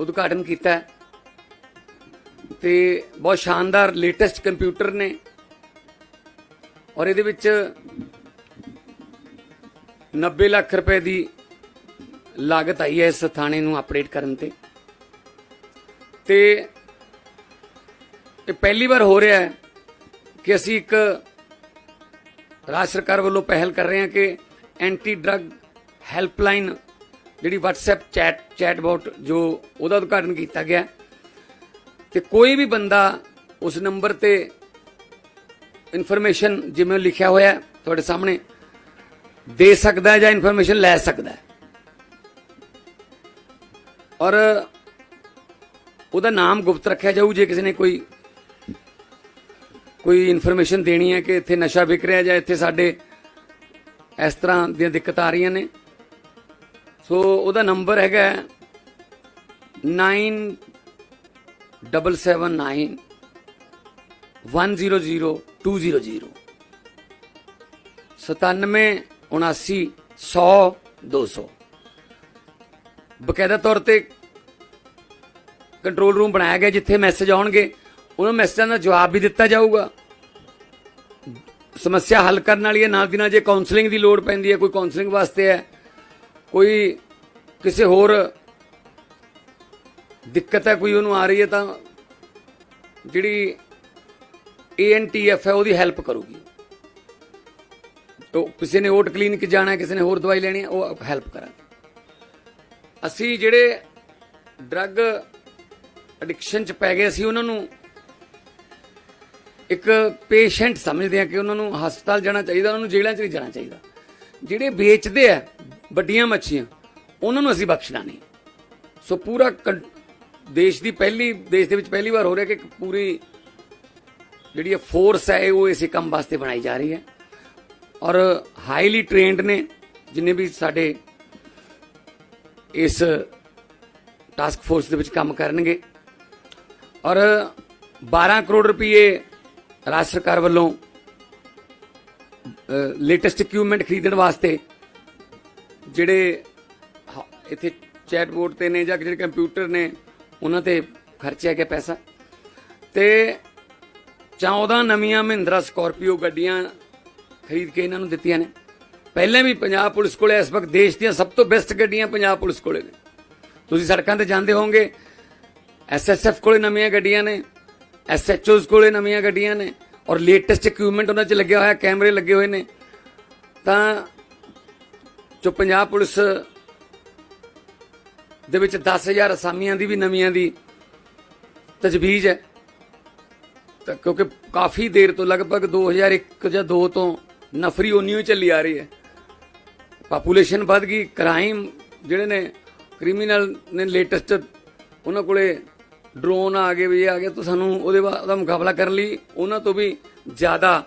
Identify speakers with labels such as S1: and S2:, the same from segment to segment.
S1: ਉਦਘਾਟਨ ਕੀਤਾ ਹੈ। ਤੇ ਬਹੁਤ ਸ਼ਾਨਦਾਰ ਲੇਟੈਸਟ ਕੰਪਿਊਟਰ ਨੇ। ਔਰ ਇਹਦੇ ਵਿੱਚ 90 ਲੱਖ ਰੁਪਏ ਦੀ ਲਾਗਤ ਆਈ ਹੈ ਇਸ ਥਾਣੇ ਨੂੰ ਅਪਡੇਟ ਕਰਨ ਤੇ। ਤੇ ਇਹ ਪਹਿਲੀ ਵਾਰ ਹੋ ਰਿਹਾ ਹੈ ਕਿ ਅਸੀਂ ਇੱਕ ਰਾਜ ਸਰਕਾਰ ਵੱਲੋਂ ਪਹਿਲ ਕਰ ਰਹੇ ਹਾਂ ਕਿ ਐਂਟੀ ਡਰੱਗ ਹੈਲਪਲਾਈਨ ਜਿਹੜੀ WhatsApp ਚੈਟ ਚੈਟਬੋਟ ਜੋ ਉਹਦਾ ਉਦਘਾਟਨ ਕੀਤਾ ਗਿਆ। ਤੇ ਕੋਈ ਵੀ ਬੰਦਾ ਉਸ ਨੰਬਰ ਤੇ ਇਨਫੋਰਮੇਸ਼ਨ ਜਿਵੇਂ ਲਿਖਿਆ ਹੋਇਆ ਤੁਹਾਡੇ ਸਾਹਮਣੇ, ਦੇ ਸਕਦਾ ਹੈ ਜਾਂ ਇਨਫੋਰਮੇਸ਼ਨ ਲੈ ਸਕਦਾ ਹੈ। ਔਰ ਉਹਦਾ ਨਾਮ ਗੁਪਤ ਰੱਖਿਆ ਜਾਊ, ਜੇ ਕਿਸੇ ਨੇ ਕੋਈ ਕੋਈ ਇਨਫੋਰਮੇਸ਼ਨ ਦੇਣੀ ਹੈ ਕਿ ਇੱਥੇ ਨਸ਼ਾ ਵਿਕ ਰਿਹਾ ਜਾਂ ਇੱਥੇ ਸਾਡੇ ਇਸ ਤਰ੍ਹਾਂ ਦੀਆਂ ਦਿੱਕਤਾਂ ਆ ਰਹੀਆਂ ਨੇ। ਸੋ ਉਹਦਾ ਨੰਬਰ ਹੈਗਾ 9779 100200 97 79 100 200 ਬਕਾਇਦਾ ਤੌਰ ਤੇ ਕੰਟਰੋਲ ਰੂਮ ਬਣਾਇਆ ਗਿਆ ਜਿੱਥੇ ਮੈਸੇਜ ਆਉਣਗੇ। ਉਹਨਾਂ ਮੈਸੇਜਾਂ ਦਾ ਜਵਾਬ ਵੀ ਦਿੱਤਾ ਜਾਊਗਾ। ਸਮੱਸਿਆ ਹੱਲ ਕਰਨ ਵਾਲੀ ਹੈ। ਨਾਲ ਦੀ ਨਾਲ ਜੇ ਕਾਉਂਸਲਿੰਗ ਦੀ ਲੋੜ ਪੈਂਦੀ ਹੈ, ਕੋਈ ਕਾਉਂਸਲਿੰਗ ਵਾਸਤੇ ਹੈ ਕੋਈ ਕਿਸੇ ਹੋਰ ਦਿੱਕਤ ਹੈ, ਕੋਈ ਉਹਨੂੰ ਆ ਰਹੀ ਹੈ ਤਾਂ ਜਿਹੜੀ ਏਐਨਟੀਐਫ ਹੈ, ਉਹਦੀ ਹੈਲਪ ਕਰੂਗੀ। ਉਹ ਕਿਸੇ ਨੇ ਓਟ ਕਲੀਨਿਕ ਜਾਣਾ ਕਿਸੇ ਨੇ ਹੋਰ ਦਵਾਈ ਲੈਣੀ ਹੈ, ਉਹ ਹੈਲਪ ਕਰਾਂਗੇ। ਅਸੀਂ ਜਿਹੜੇ ਡਰੱਗ ਐਡਿਕਸ਼ਨ ਚ ਪੈ ਗਏ, ਅਸੀਂ ਉਹਨਾਂ ਨੂੰ ਇੱਕ ਪੇਸ਼ੈਂਟ ਸਮਝਦੇ ਆ ਕਿ ਉਹਨਾਂ ਨੂੰ ਹਸਪਤਾਲ ਜਾਣਾ ਚਾਹੀਦਾ, ਉਹਨਾਂ ਨੂੰ ਜੇਲ੍ਹਾਂ 'ਚ ਨਹੀਂ ਜਾਣਾ ਚਾਹੀਦਾ। ਜਿਹੜੇ ਵੇਚਦੇ ਆ ਵੱਡੀਆਂ ਮੱਛੀਆਂ, ਉਹਨਾਂ ਨੂੰ ਅਸੀਂ ਬਖਸ਼ਣਾ ਨਹੀਂ। ਸੋ ਪੂਰਾ ਕੰ- ਦੇਸ਼ ਦੀ ਪਹਿਲੀ, ਦੇਸ਼ ਦੇ ਵਿੱਚ ਪਹਿਲੀ ਵਾਰ ਹੋ ਰਿਹਾ ਕਿ ਇੱਕ ਪੂਰੀ ਜਿਹੜੀ ਇਹ ਫੋਰਸ ਹੈ, ਉਹ ਇਸੇ ਕੰਮ ਵਾਸਤੇ ਬਣਾਈ ਜਾ ਰਹੀ ਹੈ। ਔਰ ਹਾਈਲੀ ਟ੍ਰੇਨਡ ਨੇ, ਜਿੰਨੇ ਵੀ ਸਾਡੇ ਇਸ ਟਾਸਕ ਫੋਰਸ ਦੇ ਵਿੱਚ ਕੰਮ ਕਰਨਗੇ। ਔਰ 12 ਕਰੋੜ ਰੁਪਏ ਰਾਜ ਸਰਕਾਰ ਵੱਲੋਂ ਲੇਟੈਸਟ ਇਕਵਿਪਮੈਂਟ ਖਰੀਦਣ ਵਾਸਤੇ ਜਿਹੜੇ ਹ- ਇੱਥੇ ਚੈਟਬੋਟ ਤੇ ਨੇ ਜਾਂ ਜਿਹੜੇ ਕੰਪਿਊਟਰ ਨੇ, ਉਹਨਾਂ ਤੇ ਖਰਚਿਆ ਗਿਆ ਪੈਸਾ। ਤੇ 14 ਨਵੀਆਂ ਮਹਿੰਦਰਾ ਸਕਾਰਪੀਓ ਗੱਡੀਆਂ ਖਰੀਦ ਕੇ ਇਹਨਾਂ ਨੂੰ ਦਿੱਤੀਆਂ ਨੇ। ਪਹਿਲਾਂ ਵੀ ਪੰਜਾਬ ਪੁਲਿਸ ਕੋਲੇ ਇਸ ਵਕਤ ਦੇਸ਼ ਦੀਆਂ ਸਭ ਤੋਂ ਬੈਸਟ ਗੱਡੀਆਂ ਪੰਜਾਬ ਪੁਲਿਸ ਕੋਲੇ ਨੇ। ਤੁਸੀਂ ਸੜਕਾਂ ਤੇ ਜਾਂਦੇ ਹੋਵੋਗੇ ਐਸਐਸਐਫ ਕੋਲੇ ਨਵੀਆਂ ਗੱਡੀਆਂ ਨੇ ਐਸਐਚਓਸ ਕੋਲੇ ਨਵੀਆਂ ਗੱਡੀਆਂ ਨੇ, ਔਰ ਲੇਟੈਸਟ ਇਕਵਿਪਮੈਂਟ ਉਹਨਾਂ 'ਚ ਲੱਗਿਆ ਹੋਇਆ, ਕੈਮਰੇ ਲੱਗੇ ਹੋਏ ਨੇ। ਤਾਂ ਜੋ ਪੰਜਾਬ ਪੁਲਿਸ ਦੇ ਵਿੱਚ 10000 ਅਸਾਮੀਆਂ ਦੀ ਵੀ ਨਵੀਆਂ ਦੀ ਤਜਵੀਜ਼ ਹੈ, ਤਾਂ ਕਿਉਂਕਿ ਕਾਫੀ ਦੇਰ ਤੋਂ ਲਗਭਗ 2001 ਜਾਂ 2 ਤੋਂ ਨਫਰੀ ਉਨੀ ਹੀ ਚੱਲੀ ਆ ਰਹੀ ਹੈ। ਪਾਪੂਲੇਸ਼ਨ ਵੱਧ ਗਈ ਕ੍ਰਾਈਮ ਜਿਹੜੇ ਨੇ ਕ੍ਰਿਮੀਨਲ ਨੇ ਲੇਟੈਸਟ ਉਹਨਾਂ ਕੋਲੇ ਡਰੋਨ ਆ ਗਏ ਵੀ ਇਹ ਆ ਗਏ, ਤਾਂ ਸਾਨੂੰ ਉਹਦੇ ਬਾਅਦ ਉਹਦਾ ਮੁਕਾਬਲਾ ਕਰਨ ਲਈ ਉਹਨਾਂ ਤੋਂ ਵੀ ਜ਼ਿਆਦਾ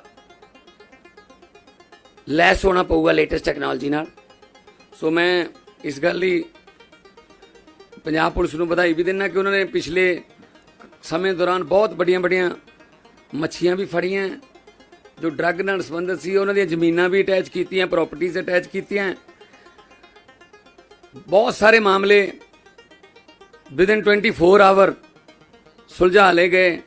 S1: ਲੈਸ ਹੋਣਾ ਪਊਗਾ ਲੇਟੈਸਟ ਟੈਕਨੋਲੋਜੀ ਨਾਲ। ਸੋ ਮੈਂ ਇਸ ਗੱਲ ਲਈ ਪੰਜਾਬ ਪੁਲਿਸ ਨੂੰ ਵਧਾਈ ਵੀ ਦਿੰਦਾ ਕਿ ਉਹਨਾਂ ਨੇ ਪਿਛਲੇ ਸਮੇਂ ਦੌਰਾਨ ਬਹੁਤ ਵੱਡੀਆਂ ਵੱਡੀਆਂ ਮੱਛੀਆਂ ਵੀ ਫੜੀਆਂ, ਜੋ ਡਰੱਗ ਨਾਲ ਸੰਬੰਧਿਤ ਸੀ, ਉਹਨਾਂ ਦੀਆਂ ਜ਼ਮੀਨਾਂ ਵੀ ਅਟੈਚ ਕੀਤੀਆਂ ਪ੍ਰਾਪਰਟੀਆਂ ਅਟੈਚ ਕੀਤੀਆਂ। ਬਹੁਤ ਸਾਰੇ ਮਾਮਲੇ ਵਿਦਿਨ 24 ਆਵਰ ਸੁਲਝਾ ਲਏ ਗਏ।